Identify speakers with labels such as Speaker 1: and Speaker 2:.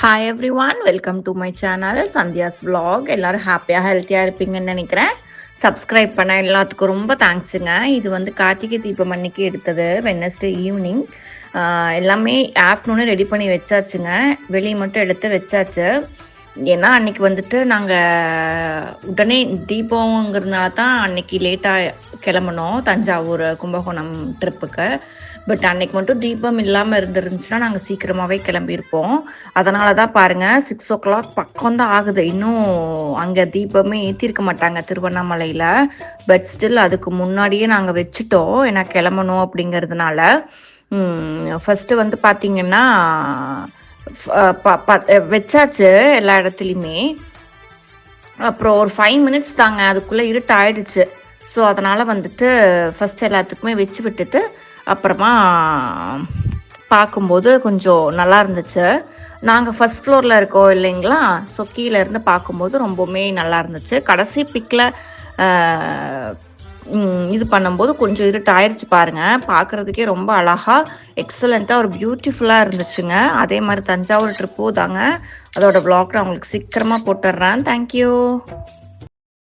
Speaker 1: Hi everyone welcome to my channel Sandhya's vlog. எல்லோரும் ஹாப்பியாக ஹெல்த்தியாக இருப்பீங்கன்னு நினைக்கிறேன். சப்ஸ்கிரைப் பண்ண எல்லாத்துக்கும் ரொம்ப தேங்க்ஸுங்க இது வந்து கார்த்திகை தீபம் அன்னைக்கு எடுத்தது வெனஸ்டே ஈவினிங் எல்லாமே ஆஃப்டர்நூனே ரெடி பண்ணி வச்சாச்சுங்க. வெளியே மட்டும் எடுத்து வச்சாச்சு. ஏன்னா அன்னைக்கு வந்துட்டு நாங்கள் உடனே தீபங்கிறதுனால தான் அன்னைக்கு லேட்டாக கிளம்புனோம் தஞ்சாவூர் கும்பகோணம் ட்ரிப்புக்கு பட் அன்னைக்கு மட்டும் தீபம் இல்லாமல் இருந்துருந்துச்சுன்னா நாங்கள் சீக்கிரமாகவே கிளம்பியிருப்போம். அதனால தான் பாருங்கள் சிக்ஸ் ஓ கிளாக் பக்கம் தான் ஆகுது. இன்னும் அங்கே தீபமே ஏற்றிருக்க மாட்டாங்க திருவண்ணாமலையில். பட் ஸ்டில் அதுக்கு முன்னாடியே நாங்கள் வச்சுட்டோம். ஏன்னா கிளம்பணும் அப்படிங்கிறதுனால. ஃபஸ்ட்டு வந்து பார்த்திங்கன்னா வச்சாச்சு எல்லா இடத்துலையுமே. அப்புறம் ஒரு ஃபைவ் மினிட்ஸ் தாங்க அதுக்குள்ளே இருட்டு ஆயிடுச்சு ஸோ அதனால் வந்துட்டு ஃபஸ்ட் எல்லாத்துக்குமே வச்சு விட்டுட்டு அப்புறமா பார்க்கும்போது கொஞ்சம் நல்லா இருந்துச்சு. நாங்கள் ஃபஸ்ட் ஃப்ளோரில் இருக்கோம் இல்லைங்களா? ஸோ கீழேருந்து பார்க்கும்போது ரொம்பவுமே நல்லா இருந்துச்சு. கடைசி பிக்கில் இது பண்ணும்போது கொஞ்சம் இருட்டு ஆயிடுச்சு பாருங்க. பார்க்கறதுக்கே ரொம்ப அழகா எக்ஸலண்ட்டாக ஒரு பியூட்டிஃபுல்லாக இருந்துச்சுங்க. அதே மாதிரி தஞ்சாவூர் ட்ரிப்பும் தாங்க அதோட ப்ளாக் நான் உங்களுக்கு சீக்கிரமாக போட்டுடுறேன் தேங்க்யூ